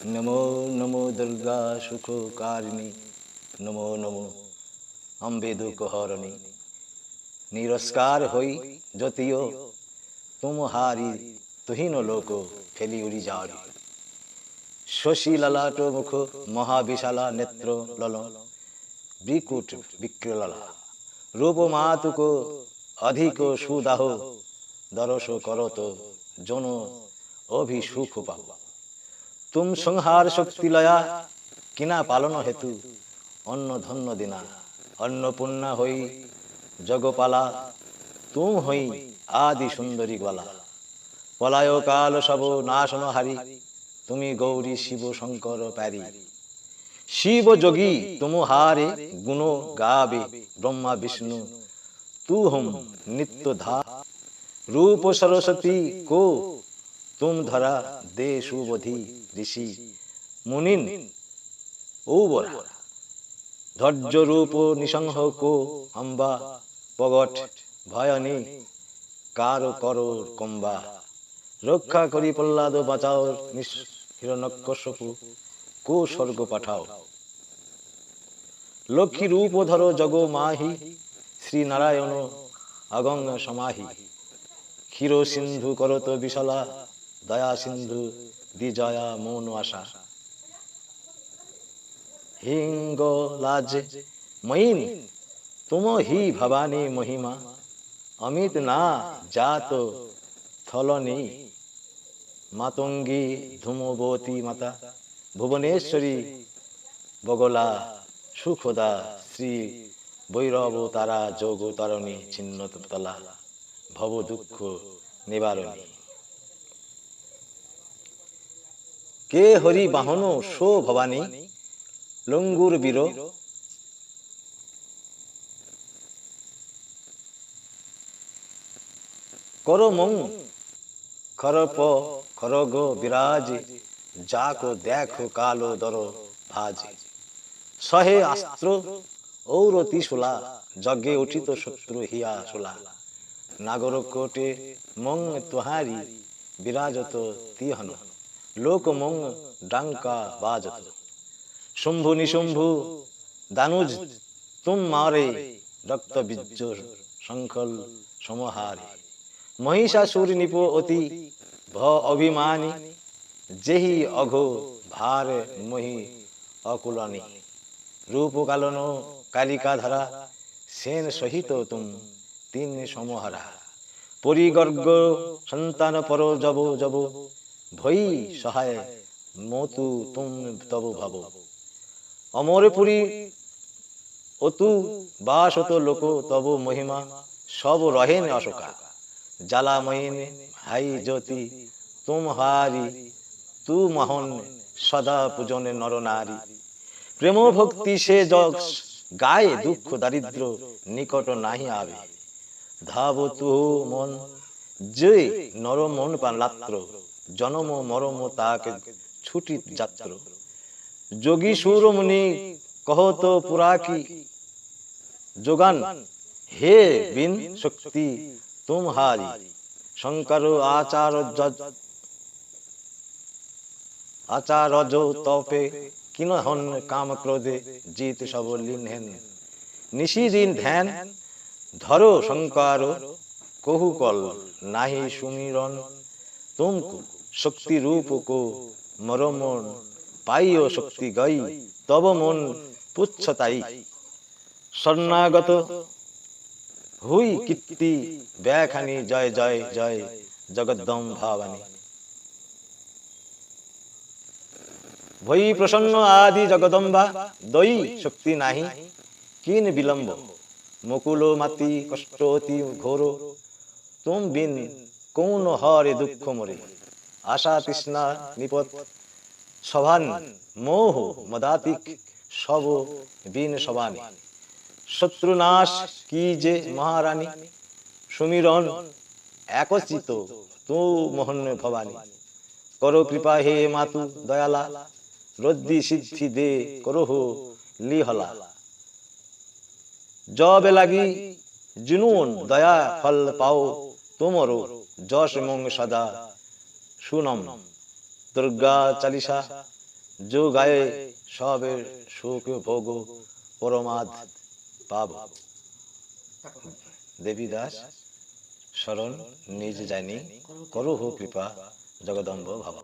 নমো নমো দুর্গা সুখকারিণী নমো নমো অম্বে দুঃখহরণী নিরস্কার হই যতিও তুমহারি তুহিন লোক ফেলি উড়ি যাড়ি শশী ললাট মুখ মহাবিশালা নেত্র লল বিকুট বিক্রললা রূপ মাতুক অধিক সুদাহ দরস করত জন অভিসুখ পাব তুম সংহার শক্তি লয়া কিনা পালন হেতু? অন্ন ধন্য দিনা অন্নপূর্ণা হই জগপালা, তুম হই আদি সুন্দরী গলা। পলায় কাল সব নাশন হারি, তুমি গৌরী শিব শঙ্কর প্যারি। শিব যোগী তুম হারে, গুণ গাবে ব্রহ্মা বিষ্ণু তু হম নিত্য ধা। রূপ সরস্বতী কো, তুম ধরা দে সুবোধি ঋষি মুনিন ধৈর্য রূপ নিসংহ কো অম্বা, পগট ভয়নি, কার কর কম্বা, রক্ষা করি প্রহ্লাদ বাঁচাও হিরণকশপু কো স্বর্গ পাঠাও। লক্ষ্মী রূপ ধর জগ মাহি, শ্রী নারায়ণ অগঙ্গ সমাহি, ক্ষীর সিন্ধু করত বিশলা, দয়া সিন্ধু বিজয়া মৌন আশা। হিঙ্গ লাজ ময়ীন তুম হি ভবানী মহিমা, অমিত না জাত থলনি। মাতঙ্গী ধূমবতী মাতা, ভুবনেশ্বরী বগলা, সুখদা শ্রী বৈরব তারা যোগ তারণী ছিন্ন তলা ভব দুঃখ নিবারণী। কে হরি বাহন শো ভবানী? লঙ্গুর বীর। কর মং খরপ, খরগ, বিরাজ। যাকো, দেখো, কালো, দর, ভাজে। সহে আস্ত্র, ঔরতি শোলা। যজ্ঞে উঠিত শত্রু হিয়া শোলা। নাগর কোটে মং তোহারি, বিরাজত তিহন। লোক মং ডাঙ্কা বাজত। শম্ভু নিশম্ভু, দানুজ, তুম মারে, রক্ত বীর্য শঙ্খল সমহারে। মহিষাসুর নিপ অতি, ভ অভিমানী, যেহি অঘো ভার মহি অকুলনী। রূপ কালন কালিকা ধারা সেন সহিত তুম তিন সমহারা। পরিগর্গ সন্তান পর জব জব ভই সহায়। মতু তুম তব ভাব। লোক তব মহিমা। সব রহেন অশোকা। হাই জ্যোতি, তুম হারি, তু মহন সদা পূজনে নর নারী। প্রেম ভক্তি সে জগ, গায়ে দুঃখ দারিদ্র নিকট নাহি আবে। ধাব তু মন, যে নর মন পালাত্র জনম মরম তাকে ছুটি যাত্র। যোগী সুরমুনি কহত পুরা কি? যোগান, হে বিন শক্তি, তুম হারি, শঙ্কর আচার আচার তপে কিন হন কাম ক্রোধে, জিত সব লীন হেন নিশিদিন ধ্যান, ধরো শঙ্কর, কহু কল, নাহি সুমিরন, তুমকু শক্তি রূপ কো মরমন পাইও শক্তি গই তব মন পুচ্ছতাই। স্বর্ণাগত হুই কীর্তি ব্যাখানি জয় জয় জয় জগদ্দম ভাবানী। ভই প্রসন্ন আদি জগদম্বা দই শক্তি নাহি কিন বিলম্ব? মুকুল মাতি কষ্ট অতি ঘোর। তুম বিন কৌন হরে দুঃখ মরে? আশা তৃষ্ণা নিপত। সভান মোহ মদাতিক, সব বিন সবানী। শত্রুনাশ কি যে মহারানী? সুমিরন একচিত তু মোহন ভবানী। করো কৃপা হে মাতু দয়ালা, রদ্দি সিদ্ধি দে করহ লিহলা। জবে লাগি জুনুন দয়া ফল পাও, তোমরো যশ মং সদা সুনম। দুর্গা চালিসা যো গায়ে সবে সুখ ভোগ, পরমাদ পাব। দেবী দাস শরণ নিজ জানি করু হো কৃপা, জগদম্ব ভাবা।